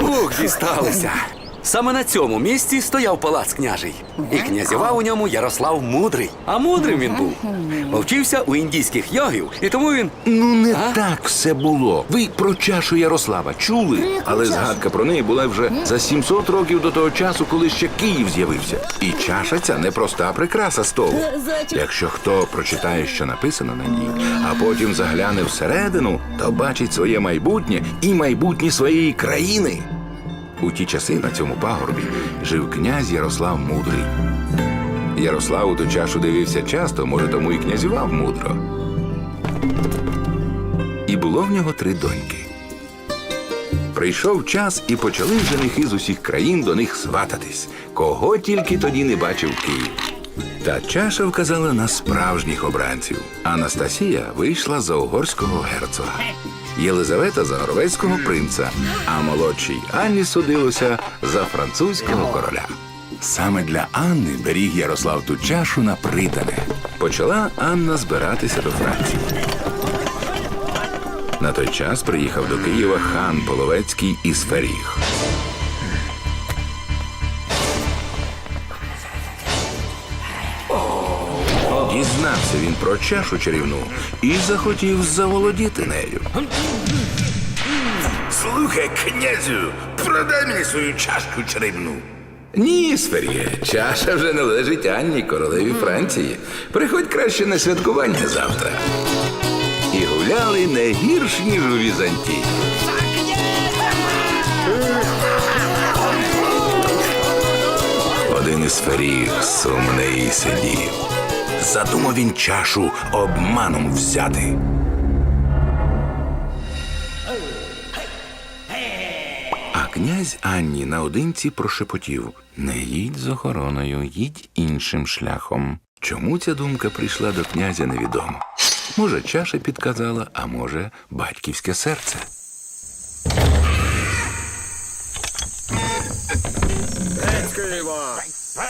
Ух, дісталися. Саме на цьому місці стояв палац княжий. І князював у ньому Ярослав Мудрий. А мудрим він був. Повчився у індійських йогів, і тому він. Ну, не А? так все було. Ви про чашу Ярослава чули, яку але чашу? згадка про неї була вже за 700 років до того часу, коли ще Київ з'явився. І чаша ця не проста прикраса столу. Зайчик. Якщо хто прочитає, що написано на ній, а потім загляне всередину, то бачить своє майбутнє і майбутнє своєї країни. У ті часи на цьому пагорбі жив князь Ярослав Мудрий. Ярослав у ту чашу дивився часто, може, тому і князював мудро. І було в нього три доньки. Прийшов час і почали женихи з усіх країн до них свататись, кого тільки тоді не бачив Київ. Та чаша вказала на справжніх обранців. Анастасія вийшла за угорського герцога, Єлизавета за норвезького принца, а молодшій Анні судилося за французького короля. Саме для Анни беріг Ярослав ту чашу на притане. Почала Анна збиратися до Франції. На той час приїхав до Києва хан Половецький із Феріг. Дізнався він про чашу чарівну і захотів заволодіти нею. Слухай, князю, продай мені свою чашку чарівну. Ні, Сферіє, чаша вже належить Анні, королеві Франції. Приходь краще на святкування завтра. І гуляли не гірш, ніж у Візантії. Один із феріг сумний сидів. Задумав він чашу обманом взяти. А князь Анні наодинці прошепотів Не їдь з охороною, їдь іншим шляхом. Чому ця думка прийшла до князя, невідомо. Може, чаша підказала, а може, батьківське серце.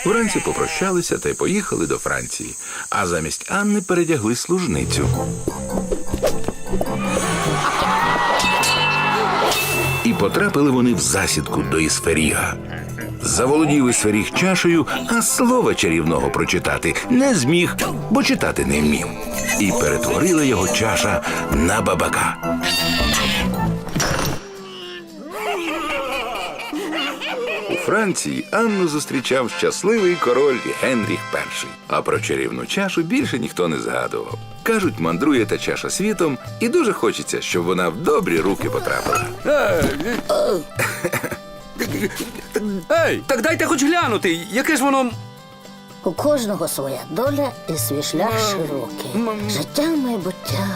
Вранці попрощалися та й поїхали до Франції, а замість Анни передягли служницю. І потрапили вони в засідку до Ісферіга. Заволодів Ісферіг чашею, а слова чарівного прочитати не зміг, бо читати не вмів. І перетворила його чаша на бабака. Франції Анну зустрічав щасливий король Генріх І. А про чарівну чашу більше ніхто не згадував. Кажуть, мандрує та чаша світом, і дуже хочеться, щоб вона в добрі руки потрапила. Ей, так дайте хоч глянути, яке ж воно. У кожного своя доля і свій шлях широкий. Життя майбуття